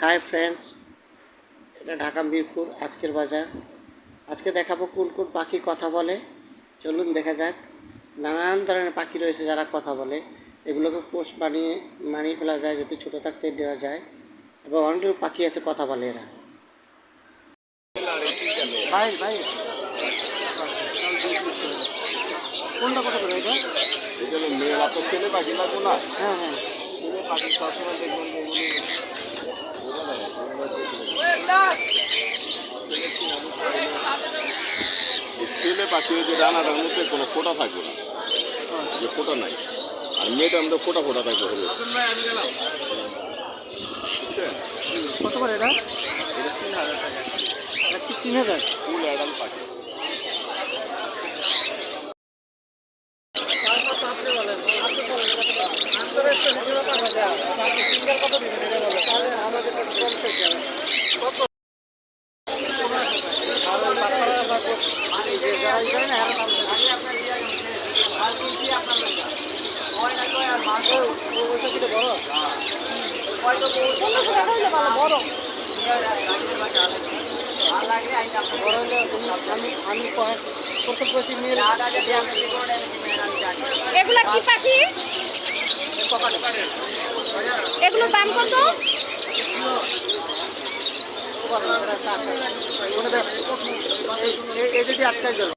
Hi friends এটা ঢাকা মিরপুর আজকের বাজার। আজকে দেখাবো কোন কোন পাখি কথা বলে। চলুন দেখা যাক। নানান ধরনের পাখি রয়েছে যারা কথা বলে। এগুলোকে পোষ বানিয়ে মানিয়ে ফেলা যায় যদি ছোটো থাকতে দেওয়া যায়। এবং অনেকগুলো পাখি আছে কথা বলে এরা। ভাই ভাই। কোনটা কথা বলে এটা? ছেলে পাখি লাগবো না। হ্যাঁ হ্যাঁ। ছেলে পাখি সবসময় দেখবেন যে এগুলি বোঝা যায়, এগুলো দেখবেন। এই ছেলে পাখি যে ডানাটার মধ্যে কোনো ফোটা থাকবে না। যে ফোটা নাই। আর মেয়েটা মধ্যে ফোটা ফোটা থাকবে বুঝছেন কত করে এটা তিন হাজার? ফুল অ্যাডাল পাখি এগুলো কি পাখি? এগুলো দাম কত? যদি আটকাই যাবে।